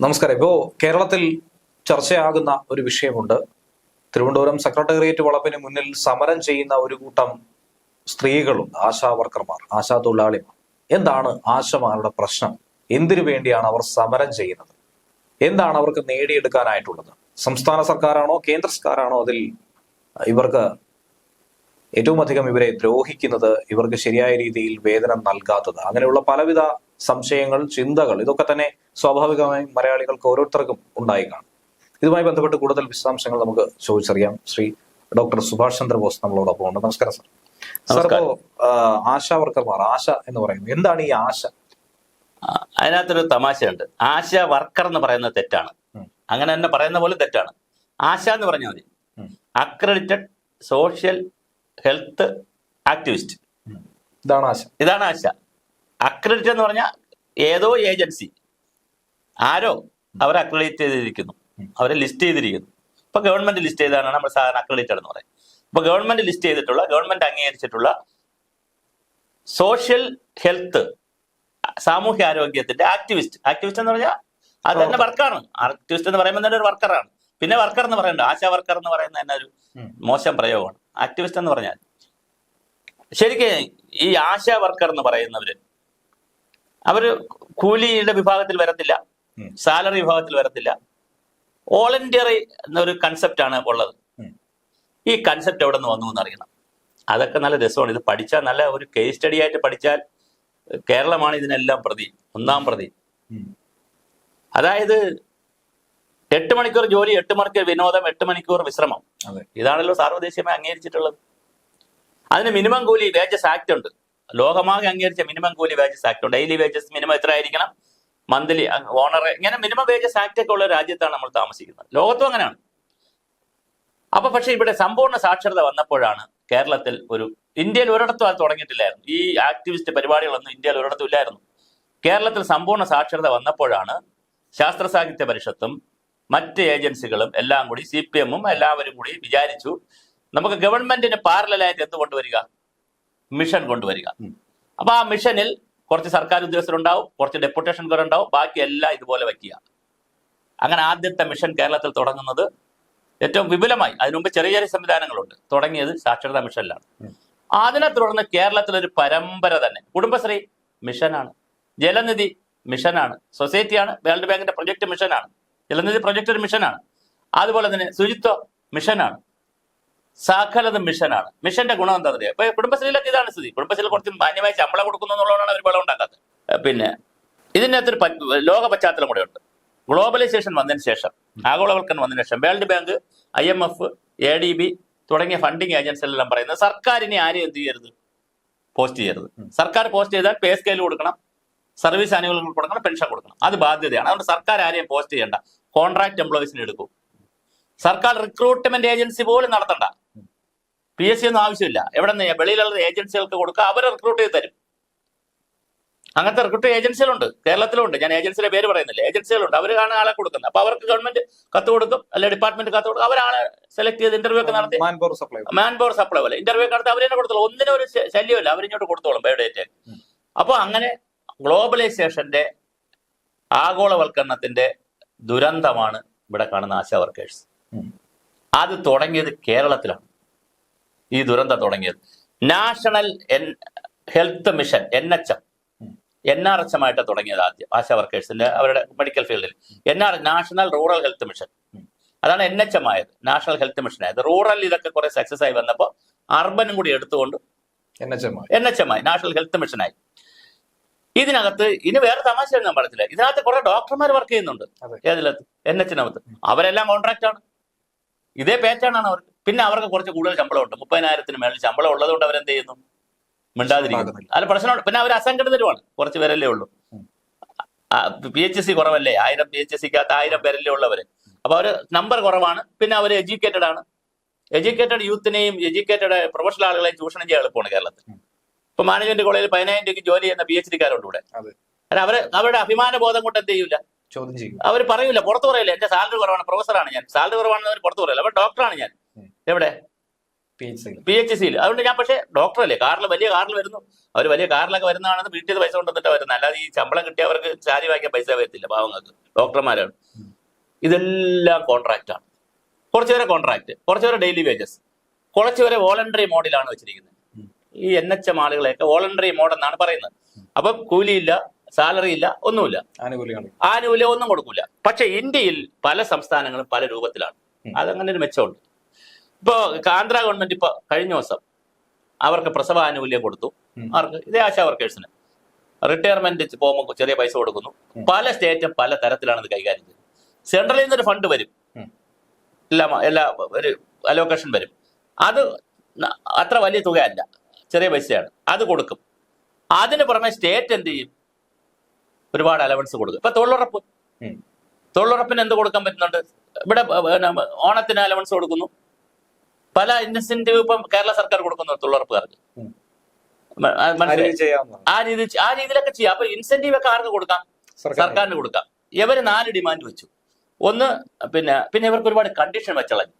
നമസ്കാരം. ഇപ്പോ കേരളത്തിൽ ചർച്ചയാകുന്ന ഒരു വിഷയമുണ്ട്. തിരുവനന്തപുരം സെക്രട്ടേറിയറ്റ് വളപ്പിന് മുന്നിൽ സമരം ചെയ്യുന്ന ഒരു കൂട്ടം സ്ത്രീകളുണ്ട് ആശാ വർക്കർമാർ ആശാ തൊഴിലാളിമാർ. എന്താണ് ആശമാരുടെ പ്രശ്നം? എന്തിനു വേണ്ടിയാണ് അവർ സമരം ചെയ്യുന്നത്? എന്താണ് അവർക്ക് നേടിയെടുക്കാനായിട്ടുള്ളത്? സംസ്ഥാന സർക്കാരാണോ കേന്ദ്ര സർക്കാരാണോ അതിൽ ഇവർക്ക് ഏറ്റവും അധികം ഇവരെ ദ്രോഹിക്കുന്നത് ഇവർക്ക് ശരിയായ രീതിയിൽ വേതനം നൽകാത്തത്? അങ്ങനെയുള്ള പലവിധ സംശയങ്ങൾ ചിന്തകൾ ഇതൊക്കെ തന്നെ സ്വാഭാവികമായും മലയാളികൾക്ക് ഓരോരുത്തർക്കും ഉണ്ടായി കാണും. ഇതുമായി ബന്ധപ്പെട്ട് കൂടുതൽ വിശദാംശങ്ങൾ നമുക്ക് ചോദിച്ചറിയാം. ശ്രീ ഡോക്ടർ സുഭാഷ് ചന്ദ്രബോസ് നമ്മളോടൊപ്പം ഉണ്ട്. നമസ്കാരം സർ. സർ ഇപ്പോ ആശാ വർക്കർമാർ ആശ എന്ന് പറയുന്നത് എന്താണ് ഈ ആശ? അതിനകത്തൊരു തമാശയുണ്ട്. ആശ വർക്കർ എന്ന് പറയുന്നത് തെറ്റാണ്. അങ്ങനെ തന്നെ പറയുന്ന പോലെ തെറ്റാണ്. ആശ എന്ന് പറഞ്ഞാൽ മതി. അക്രഡിറ്റഡ് സോഷ്യൽ ഹെൽത്ത് ആക്ടിവിസ്റ്റ് ഇതാണ് ആശ. ഇതാണ് ആശ. അക്രഡിറ്റ് എന്ന് പറഞ്ഞാൽ ഏതോ ഏജൻസി. ആരോ അവരെ അക്രഡിറ്റ് ചെയ്തിരിക്കുന്നു. അവരെ ലിസ്റ്റ് ചെയ്തിരിക്കുന്നു. ഇപ്പൊ ഗവൺമെന്റ് ലിസ്റ്റ് ചെയ്താണ് നമ്മൾ സാധാരണ അക്രഡിറ്റഡ് എന്ന് പറയുന്നത് ഇപ്പൊ ഗവൺമെന്റ് ലിസ്റ്റ് ചെയ്തിട്ടുള്ള ഗവൺമെന്റ് അംഗീകരിച്ചിട്ടുള്ള സോഷ്യൽ ഹെൽത്ത് സാമൂഹ്യ ആരോഗ്യത്തിന്റെ ആക്ടിവിസ്റ്റ് ആക്ടിവിസ്റ്റ് എന്ന് പറഞ്ഞാൽ അത് തന്നെ വർക്കാണ് ആക്ടിവിസ്റ്റ് എന്ന് പറയുമ്പോൾ തന്നെ ഒരു വർക്കറാണ് പിന്നെ വർക്കർ എന്ന് പറയണ്ട ആശാ വർക്കർ എന്ന് പറയുന്നത് തന്നെ ഒരു മോശം പ്രയോഗമാണ്. ആക്ടിവിസ്റ്റ് എന്ന് പറഞ്ഞാൽ. ശരിക്കും ഈ ആശാ വർക്കർ എന്ന് പറയുന്നവര് അവർ കൂലിയുടെ വിഭാഗത്തിൽ വരത്തില്ല. സാലറി വിഭാഗത്തിൽ വരത്തില്ല. വോളണ്ടിയറി എന്നൊരു കൺസെപ്റ്റ് ആണ് ഉള്ളത്. ഈ കൺസെപ്റ്റ് എവിടെ നിന്ന് വന്നു എന്നറിയണം. അതൊക്കെ നല്ല രസമാണ്. ഇത് പഠിച്ചാൽ നല്ല ഒരു കേസ് സ്റ്റഡി ആയിട്ട് പഠിച്ചാൽ കേരളമാണ് ഇതിനെല്ലാം പ്രതി ഒന്നാം പ്രതി. അതായത് എട്ട് മണിക്കൂർ ജോലി എട്ട് മണിക്കൂർ വിനോദം എട്ട് മണിക്കൂർ വിശ്രമം. ഇതാണല്ലോ സാർവദേശീയമായി അംഗീകരിച്ചിട്ടുള്ളത്. അതിന് മിനിമം കൂലി വേജസ് ആക്ട് ഉണ്ട്. ലോകമാകെ അംഗീകരിച്ച മിനിമം കൂലി വേജസ് ആക്ട് ഉണ്ട്. ഡെയിലി വേജസ് മിനിമം എത്ര ആയിരിക്കണം മന്ത്ലി ഓണർ ഇങ്ങനെ മിനിമം വേജസ് ആക്ട് ഒക്കെ ഉള്ള രാജ്യത്താണ് നമ്മൾ താമസിക്കുന്നത്. ലോകത്തും അങ്ങനെയാണ്. അപ്പൊ പക്ഷെ ഇവിടെ സമ്പൂർണ സാക്ഷരത വന്നപ്പോഴാണ് കേരളത്തിൽ ഒരു ഇന്ത്യയിൽ ഒരിടത്തും അത് തുടങ്ങിയിട്ടില്ലായിരുന്നു. ഈ ആക്ടിവിസ്റ്റ് പരിപാടികളൊന്നും ഇന്ത്യയിൽ ഒരിടത്തും ഇല്ലായിരുന്നു. കേരളത്തിൽ സമ്പൂർണ സാക്ഷരത വന്നപ്പോഴാണ് ശാസ്ത്ര സാഹിത്യ പരിഷത്തും മറ്റ് ഏജൻസികളും എല്ലാം കൂടി സി പി എമ്മും എല്ലാവരും കൂടി വിചാരിച്ചു നമുക്ക് ഗവൺമെന്റിന് പാരലായിട്ട് എന്ത് കൊണ്ടുവരിക? മിഷൻ കൊണ്ടുവരിക. അപ്പൊ ആ മിഷനിൽ കുറച്ച് സർക്കാർ ഉദ്യോഗസ്ഥരുണ്ടാവും കുറച്ച് ഡെപ്യൂട്ടേഷൻകാരുണ്ടാവും ബാക്കി എല്ലാം ഇതുപോലെ വയ്ക്കുക. അങ്ങനെ ആദ്യത്തെ മിഷൻ കേരളത്തിൽ തുടങ്ങുന്നത് ഏറ്റവും വിപുലമായി അതിനുമുമ്പ് ചെറിയ ചെറിയ സംവിധാനങ്ങളുണ്ട്. തുടങ്ങിയത് സാക്ഷരതാ മിഷനിലാണ്. അതിനെ തുടർന്ന് കേരളത്തിലൊരു പരമ്പര തന്നെ കുടുംബശ്രീ മിഷനാണ് ജലനിധി മിഷനാണ് സൊസൈറ്റിയാണ് വേൾഡ് ബാങ്കിന്റെ പ്രൊജക്ട് മിഷനാണ് ജലനിധി പ്രൊജക്ട് ഒരു മിഷനാണ് അതുപോലെ തന്നെ ശുചിത്വ മിഷനാണ് സാക്ഷരത മിഷനാണ്. മിഷന്റെ ഗുണം എന്താ പറയുക ഇപ്പൊ കുടുംബശ്രീയിലൊക്കെ ഇതാണ് സ്ഥിതി. കുടുംബശ്രീയിൽ കുറച്ച് മാന്യമായി ശമ്പളം കൊടുക്കുന്നു എന്നുള്ളതാണ് അവർ വെള്ളം ഉണ്ടാക്കാത്തത്. പിന്നെ ഇതിനകത്തൊരു ലോക പശ്ചാത്തലം കൂടെ ഉണ്ട്. ഗ്ലോബലൈസേഷൻ വന്നതിന് ശേഷം ആഗോളവൽക്കരണം വന്നതിന് ശേഷം world bank I M F A D B തുടങ്ങിയ ഫണ്ടിങ് ഏജൻസികളെല്ലാം പറയുന്നത് സർക്കാരിനെ ആരും എന്ത് ചെയ്യരുത്? പോസ്റ്റ് ചെയ്യരുത്. സർക്കാർ പോസ്റ്റ് ചെയ്താൽ പേ സ്കെയിൽ കൊടുക്കണം സർവീസ് ആനുകൂല്യങ്ങൾ കൊടുക്കണം പെൻഷൻ കൊടുക്കണം. അത് ബാധ്യതയാണ്. അതുകൊണ്ട് സർക്കാർ ആരെയും പോസ്റ്റ് ചെയ്യേണ്ട. കോൺട്രാക്ട് എംപ്ലോയീസിനെ എടുക്കും. സർക്കാർ റിക്രൂട്ട്മെന്റ് ഏജൻസി പോലും നടത്തണ്ട. പി എസ് സി ഒന്നും ആവശ്യമില്ല. എവിടെ നിന്ന് വെളിയിലുള്ള ഏജൻസികൾക്ക് കൊടുക്കുക അവർ റിക്രൂട്ട് ചെയ്ത് തരും. അങ്ങനത്തെ റിക്രൂട്ട് ഏജൻസികളുണ്ട് കേരളത്തിലുണ്ട് ഞാൻ ഏജൻസിയുടെ പേര് പറയുന്നില്ല. ഏജൻസികളുണ്ട് അവരാണ് ആളെ കൊടുക്കുന്നത്. അപ്പൊ അവർക്ക് ഗവൺമെന്റ് കത്ത് കൊടുക്കും അല്ലെ ഡിപ്പാർട്ട്മെന്റ് കത്ത് കൊടുക്കും. അവരാളെ സെലക്ട് ചെയ്ത് ഇന്റർവ്യൂ ഒക്കെ നടത്തി. Man power supply man power supply പോലെ ഇന്റർവ്യൂ നടത്തി അവരെ കൊടുത്തോളൂ. ഒന്നിനും ഒരു ശല്യമല്ല അവരിങ്ങോട്ട് കൊടുത്തോളും ബയോഡേറ്റ് ഉം. അപ്പൊ അങ്ങനെ ഗ്ലോബലൈസേഷന്റെ ആഗോളവൽക്കരണത്തിന്റെ ദുരന്തമാണ് ഇവിടെ കാണുന്ന ആശാ വർക്കേഴ്സ് അത് തുടങ്ങിയത് കേരളത്തിലാണ്. ഈ ദുരന്തം തുടങ്ങിയത്. National health mission N H M. N R H M ആയിട്ട് തുടങ്ങിയത് ആദ്യം ആശാ വർക്കേഴ്സിന്റെ അവരുടെ മെഡിക്കൽ ഫീൽഡിൽ N R national rural health mission അതാണ് എൻ എച്ച് എം ആയത് നാഷണൽ ഹെൽത്ത് മിഷൻ ആയത്. റൂറൽ ഇതൊക്കെ കുറെ സക്സസ് ആയി വന്നപ്പോൾ അർബനും കൂടി എടുത്തുകൊണ്ട് എൻ എച്ച് എം ആയി. നാഷണൽ ഹെൽത്ത് മിഷനായി ഇതിനകത്ത് ഇനി വേറെ തമാശയൊന്നും ഞാൻ പറഞ്ഞില്ല ഇതിനകത്ത് കുറെ ഡോക്ടർമാർ വർക്ക് ചെയ്യുന്നുണ്ട്. ഏതിലകത്ത്? എൻ എച്ചിനകത്ത് അവരെല്ലാം കോൺട്രാക്ട് ആണ്. ഇതേ പേറ്റാണ് അവർക്ക്. പിന്നെ അവർക്ക് കുറച്ച് കൂടുതൽ ശമ്പളം ഉണ്ട് മുപ്പതിനായിരത്തിന് മേളിൽ ശമ്പളം ഉള്ളതുകൊണ്ട് അവരെന്ത് ചെയ്യുന്നു? മിണ്ടാതിരിക്കുന്നു. അല്ല പ്രശ്നമുണ്ട്. പിന്നെ അവർ അസംഘടിതരുമാണ് കുറച്ച് പേരല്ലേ ഉള്ളൂ. പി എച്ച് സി കുറവല്ലേ? ആയിരം പി എച്ച് സിക്കകത്ത് ആയിരം പേരല്ലേ ഉള്ളവര്. അപ്പൊ അവർ നമ്പർ കുറവാണ്. പിന്നെ അവർ എഡ്യൂക്കേറ്റഡ് ആണ്. എഡ്യൂക്കേറ്റഡ് യൂത്തിനെയും എഡ്യൂക്കേറ്റഡ് പ്രൊഫഷണൽ ആളുകളെയും ചൂഷണം ചെയ്യാൻ എളുപ്പമാണ് കേരളത്തിൽ. ഇപ്പൊ മാനേജ്മെന്റ് കോളേജിൽ പതിനായിരം രൂപയ്ക്ക് ജോലി ചെയ്യുന്ന പി എച്ച് ഡിക്കാരുണ്ട് ഇവിടെ. അവർ അവരുടെ അഭിമാന ബോധം കൊണ്ട് എന്ത് ചെയ്യൂല? ചോദ്യം ചെയ്യും. അവർ പറയൂല. പുറത്തു പറയില്ല. എന്റെ സാലറി കുറവാണ്. പ്രൊഫസറാണ് ഞാൻ. സാലറി കുറവാണെന്ന് അവർ പുറത്തു പറയില്ല. അപ്പൊ ഡോക്ടറാണ് ഞാൻ. എവിടെ? പി എച്ച് സിയിൽ അതുകൊണ്ട് ഞാൻ പക്ഷേ ഡോക്ടറല്ലേ കാറിൽ വലിയ കാറിൽ വരുന്നു. അവർ വലിയ കാറിലൊക്കെ വരുന്നതാണെന്ന് വീട്ടിൽ നിന്ന് പൈസ കൊണ്ടുവന്നിട്ട് വരുന്നത്. അല്ലാതെ ഈ ശമ്പളം കിട്ടിയ അവർക്ക് ചാരി വാങ്ങിക്കാൻ പൈസ വരത്തില്ല പാവങ്ങൾക്ക്. ഡോക്ടർമാരാണ് ഇതെല്ലാം കോൺട്രാക്റ്റാണ് കുറച്ച് പേരെ കോൺട്രാക്ട് കുറച്ച് പേരെ ഡെയിലി വേജസ് കുറച്ച് പേരെ വോളണ്ടറി മോഡിലാണ് വെച്ചിരിക്കുന്നത്. ഈ എൻ എച്ച് എം ആളുകളെയൊക്കെ വോളണ്ടറി മോഡെന്നാണ് പറയുന്നത്. അപ്പം കൂലിയില്ല സാലറി ഇല്ല ഒന്നുമില്ല. ആനുകൂല്യം ആനുകൂല്യം ഒന്നും കൊടുക്കൂല. പക്ഷെ ഇന്ത്യയിൽ പല സംസ്ഥാനങ്ങളും പല രൂപത്തിലാണ്. അതങ്ങനെ ഒരു മെച്ചമുണ്ട്. ഇപ്പോ ആന്ധ്ര ഗവൺമെന്റ് ഇപ്പൊ കഴിഞ്ഞ ദിവസം അവർക്ക് പ്രസവ ആനുകൂല്യം കൊടുത്തു. അവർക്ക് ഇതേ ആശാ വർക്കേഴ്സിന്. റിട്ടയർമെന്റ് പോകുമ്പോൾ ചെറിയ പൈസ കൊടുക്കുന്നു. പല സ്റ്റേറ്റും പല തരത്തിലാണ് ഇത് കൈകാര്യം ചെയ്യുന്നത്. സെൻട്രലിൽ നിന്നൊരു ഫണ്ട് വരും. എല്ലാ എല്ലാ ഒരു അലോക്കേഷൻ വരും. അത് അത്ര വലിയ തുകയല്ല. ചെറിയ പൈസയാണ്. അത് കൊടുക്കും. അതിന് പുറമെ സ്റ്റേറ്റ് എന്ത് ചെയ്യും? ഒരുപാട് അലവൻസ് കൊടുക്കും. ഇപ്പൊ തൊഴിലുറപ്പ്. തൊഴിലുറപ്പിന് എന്ത് കൊടുക്കാൻ പറ്റുന്നുണ്ട്? ഇവിടെ ഓണത്തിന് അലവൻസ് കൊടുക്കുന്നു. പല ഇൻസെന്റീവ് ഇപ്പം കേരള സർക്കാർ കൊടുക്കുന്നു തൊഴിലുറപ്പുകാർക്ക് ഉം. ആ രീതി ആ രീതിയിലൊക്കെ ചെയ്യാം. അപ്പൊ ഇൻസെന്റീവ് ഒക്കെ ആർക്ക് കൊടുക്കാം? സർക്കാരിന്. കൊടുക്കാം. ഇവർ നാല് ഡിമാൻഡ് വെച്ചു. ഒന്ന് പിന്നെ പിന്നെ ഇവർക്ക് ഒരുപാട് കണ്ടീഷൻ വെച്ചളഞ്ഞു.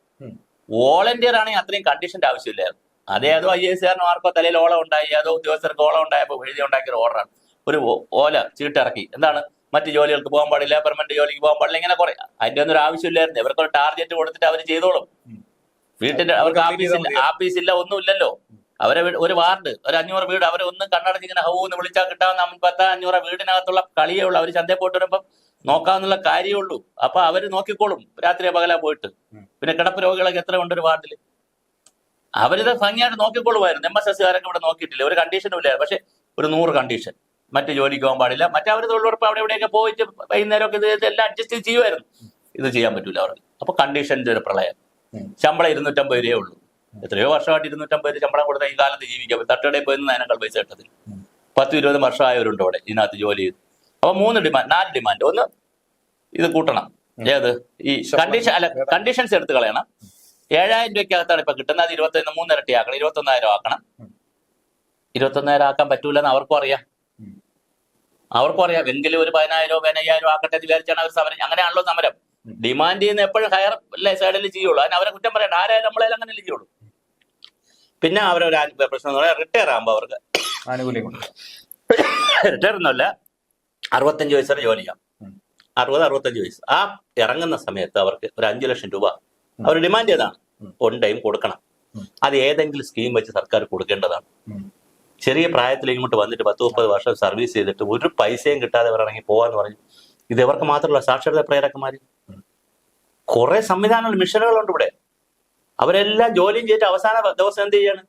വോളണ്ടിയർ ആണെങ്കിൽ അത്രയും കണ്ടീഷന്റെ ആവശ്യമില്ലായിരുന്നു. അതേ അതോ ഐ എസ് ആറിനോ ആർക്കോ തലയിൽ ഓളം ഉണ്ടായി അതോ ഉദ്യോഗസ്ഥർക്ക് ഓളം ഉണ്ടായപ്പോൾ എഴുതി ഉണ്ടാക്കിയ ഒരു ഓർഡറാണ് ഒരു ഓല ചീട്ടിറക്കി. എന്താണ്? മറ്റു ജോലികൾക്ക് പോകാൻ പാടില്ല പെർമനന്റ് ജോലിക്ക് പോകാൻ പാടില്ല ഇങ്ങനെ കുറെ. അതിന്റെ ഒന്നും ഒരു ആവശ്യമില്ലായിരുന്നു. ഇവർക്ക് ഒരു ടാർഗറ്റ് കൊടുത്തിട്ട് അവർ ചെയ്തോളും. വീട്ടിന്റെ അവർക്ക് ആഫീസില്ല ആഫീസില്ല ഒന്നുമില്ലല്ലോ. അവരെ ഒരു വാർഡ് ഒരു അഞ്ഞൂറ് വീട് അവരെ ഒന്നും കണ്ണടച്ച് ഇങ്ങനെ ഹൗ എന്ന് വിളിച്ചാൽ കിട്ടാവുന്ന പത്ത് അഞ്ഞൂറ് വീടിനകത്തുള്ള കളിയേ ഉള്ളൂ. അവർ ചന്തയിൽ പോയിട്ട് വരുമ്പം നോക്കാന്നുള്ള കാര്യമേ ഉള്ളൂ. അപ്പൊ അവർ നോക്കിക്കോളും രാത്രി പകലാ പോയിട്ട്. പിന്നെ കിടപ്പ് രോഗികളൊക്കെ എത്ര ഉണ്ട് ഒരു വാർഡിൽ? അവരിത് ഭംഗിയായിട്ട് നോക്കിക്കൊള്ളുമായിരുന്നു. എം എസ് എസ് കാരൊക്കെ ഇവിടെ നോക്കിയിട്ടില്ല. ഒരു കണ്ടീഷനും ഇല്ല പക്ഷെ ഒരു നൂറ് കണ്ടീഷൻ മറ്റു ജോലിക്ക് പോകാൻ പാടില്ല. മറ്റവർ തൊഴിലുറപ്പ് അവിടെ ഇവിടെയൊക്കെ പോയിട്ട് വൈകുന്നേരമൊക്കെ ഇത് എല്ലാം അഡ്ജസ്റ്റ് ചെയ്യുമായിരുന്നു. ഇത് ചെയ്യാൻ പറ്റൂല അവർക്ക്. അപ്പൊ കണ്ടീഷന്റെ ഒരു പ്രളയം. ശമ്പളം ഇരുന്നൂറ്റമ്പത് രൂപയേ ഉള്ളൂ. എത്രയോ വർഷമായിട്ട് ഇരുന്നൂറ്റമ്പത് രൂപ ശമ്പളം കൊടുത്താൽ ഈ കാലത്ത് ജീവിക്കാം. തട്ടുകടയിൽ പോയി അതിനേക്കാൾ പൈസ കിട്ടത്തില്ല. ഉം. പത്ത് ഇരുപത് വർഷമായവരുണ്ട് അവിടെ ഇതിനകത്ത് ജോലി ചെയ്ത്. അപ്പൊ മൂന്ന് ഡിമാൻഡ് നാല് ഡിമാൻഡ്. ഒന്ന് ഇത് കൂട്ടണം. ഏത്? ഈ കണ്ടീഷൻ അല്ല കണ്ടീഷൻസ് എടുത്ത് കളയണം. ഏഴായിരം രൂപയ്ക്കകത്താണ് ഇപ്പൊ കിട്ടുന്നത്. ഇരുപത്തി മൂന്നിരട്ടി ആക്കണം. ഇരുപത്തൊന്നായിരം ആക്കണം. ഉം. ഇരുപത്തൊന്നായിരം ആക്കാൻ പറ്റൂലെന്ന് അവർക്കും അറിയാം. അവർക്കും അറിയാം. എങ്കിലും ഒരു പതിനായിരോ പതിനയ്യായിരം ആക്കട്ടെ എന്ന് വിചാരിച്ചാണ് അവർ സമരം. അങ്ങനെയാണല്ലോ സമരം. ഡിമാൻഡ് ചെയ്യുന്ന എപ്പോഴും ഹയർ സൈഡിൽ ചെയ്യുള്ളൂ. അതിന് അവരെ കുറ്റം പറയണ്ട. ആരായാലും നമ്മളെ അങ്ങനെ ചെയ്യുള്ളൂ. പിന്നെ അവരൊരു ഒരു പ്രശ്നം എന്ന് പറയാൻ റിട്ടയർ ആകുമ്പോൾ അവർക്ക് ആനുകൂല്യം റിട്ടയർ ഒന്നുമല്ല അറുപത്തഞ്ച് വയസ്സ് വരെ ജോലി ചെയ്യാം. അറുപത് അറുപത്തഞ്ച് വയസ്സ്. ആ ഇറങ്ങുന്ന സമയത്ത് അവർക്ക് ഒരു അഞ്ചു ലക്ഷം രൂപ അവർ ഡിമാൻഡ് ചെയ്താണ് ഒൺ ടൈം കൊടുക്കണം. അത് ഏതെങ്കിലും സ്കീം വെച്ച് സർക്കാർ കൊടുക്കേണ്ടതാണ്. ചെറിയ പ്രായത്തിൽ ഇങ്ങോട്ട് വന്നിട്ട് പത്ത് മുപ്പത് വർഷം സർവീസ് ചെയ്തിട്ട് ഒരു പൈസയും കിട്ടാതെ അവർ ഇറങ്ങി പോവാന്ന് പറഞ്ഞു ഇത് ഇവർക്ക് മാത്രമല്ല സാക്ഷരത പ്രേരകന്മാര്. ഉം. കുറെ സംവിധാനങ്ങൾ മിഷനുകളുണ്ട് ഇവിടെ. അവരെല്ലാം ജോലിയും ചെയ്തിട്ട് അവസാന ദിവസം എന്ത് ചെയ്യാണ്?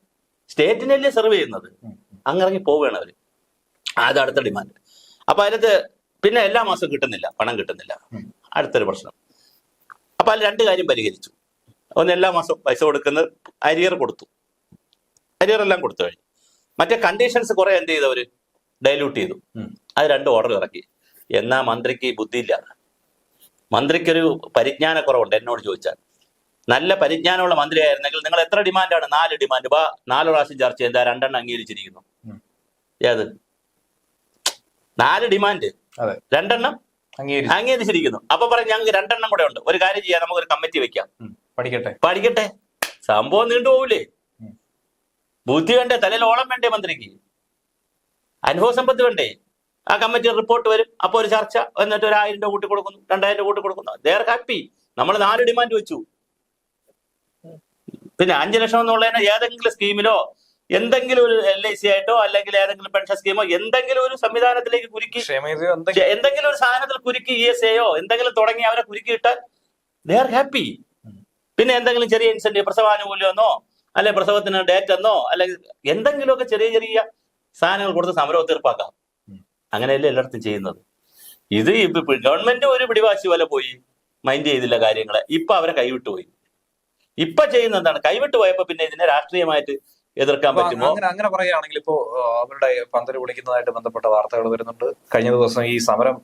സ്റ്റേറ്റിനല്ലേ സെർവ് ചെയ്യുന്നത്. അങ്ങിറങ്ങി പോവുകയാണ് അവർ. അത് അടുത്ത ഡിമാൻഡ് അപ്പൊ അതിനകത്ത് പിന്നെ എല്ലാ മാസവും കിട്ടുന്നില്ല പണം കിട്ടുന്നില്ല. അടുത്തൊരു പ്രശ്നം. അപ്പൊ അതിൽ രണ്ട് കാര്യം പരിഹരിച്ചു. ഒന്ന് എല്ലാ മാസവും പൈസ കൊടുക്കുന്നത് അരിയർ കൊടുത്തു. അരിയർ എല്ലാം കൊടുത്തു കഴിഞ്ഞു. മറ്റേ കണ്ടീഷൻസ് കുറെ എന്ത് ചെയ്തവര് ഡൈല്യൂട്ട് ചെയ്തു. അത് രണ്ട് ഓർഡർ ഇറക്കി. എന്നാ മന്ത്രിക്ക് ബുദ്ധിയില്ല മന്ത്രിക്കൊരു പരിജ്ഞാനക്കുറവുണ്ട് എന്നോട് ചോദിച്ചാൽ. നല്ല പരിജ്ഞാനമുള്ള മന്ത്രിയായിരുന്നെങ്കിൽ നിങ്ങൾ എത്ര ഡിമാൻഡാണ്? നാല് ഡിമാൻഡ്. ബാ നാല് പ്രാവശ്യം ചർച്ച ചെയ്താൽ രണ്ടെണ്ണം അംഗീകരിച്ചിരിക്കുന്നു. ഏത്? നാല് ഡിമാൻഡ്. രണ്ടെണ്ണം അംഗീകരിച്ചു. അംഗീകരിച്ചിരിക്കുന്നു. അപ്പൊ പറയും ഞങ്ങൾക്ക് രണ്ടെണ്ണം കൂടെ ഉണ്ട്. ഒരു കാര്യം ചെയ്യാം നമുക്ക് ഒരു കമ്മിറ്റി വെക്കാം. പഠിക്കട്ടെ. പഠിക്കട്ടെ. സംഭവം നീണ്ടുപോകില്ലേ. ബുദ്ധി വേണ്ടേ? തലയിൽ ഓളം വേണ്ടേ മന്ത്രിക്ക്? അനുഭവ സമ്പത്ത് വേണ്ടേ? ആ കമ്മിറ്റി റിപ്പോർട്ട് വരും. അപ്പോൾ ഒരു ചർച്ച എന്നിട്ട് ഒരു ആയിരം രൂപ കൂട്ടി കൊടുക്കുന്നു രണ്ടായിരം രൂപ കൂട്ടി കൊടുക്കുന്നു ദേർ ഹാപ്പി നമ്മൾ നാല് ഡിമാൻഡ് വെച്ചു. പിന്നെ അഞ്ചു ലക്ഷം എന്നുള്ളതിന് ഏതെങ്കിലും സ്കീമിലോ എന്തെങ്കിലും ഒരു എൽ ഐ സി ആയിട്ടോ അല്ലെങ്കിൽ ഏതെങ്കിലും പെൻഷൻ സ്കീമോ എന്തെങ്കിലും ഒരു സംവിധാനത്തിലേക്ക് കുരുക്കി എന്തെങ്കിലും? ഒരു സാധനത്തിൽ കുരുക്കി ഇ എസ് എയോ എന്തെങ്കിലും തുടങ്ങി അവരെ കുരുക്കിയിട്ട് ദേ ആർ ഹാപ്പി പിന്നെ എന്തെങ്കിലും ചെറിയ ഇൻസെന്റീവ് പ്രസവാനുകൂല്യമെന്നോ അല്ലെ പ്രസവത്തിന് ഡേറ്റ് എന്നോ അല്ലെങ്കിൽ എന്തെങ്കിലുമൊക്കെ ചെറിയ ചെറിയ സാധനങ്ങൾ കൊടുത്ത് സമരവും തീർപ്പാക്കാം. അങ്ങനെയല്ലേ എല്ലായിടത്തും ചെയ്യുന്നത്? ഇത് ഇപ്പൊ ഗവൺമെന്റ് ഒരു പിടിവാശി പോലെ പോയി മൈൻഡ് ചെയ്തില്ല കാര്യങ്ങളെ. ഇപ്പൊ അവരെ കൈവിട്ടു പോയി. ഇപ്പൊ ചെയ്യുന്ന എന്താണ്? കൈവിട്ടു പോയപ്പോ പിന്നെ ഇതിനെ രാഷ്ട്രീയമായിട്ട് എതിർക്കാൻ പറ്റുമോ? അങ്ങനെ അങ്ങനെ പറയുകയാണെങ്കിൽ ഇപ്പോ അവരുടെ പന്തൽ വിളിക്കുന്നതായിട്ട് ബന്ധപ്പെട്ട വാർത്തകൾ വരുന്നുണ്ട്. കഴിഞ്ഞ ദിവസം ഈ സമരം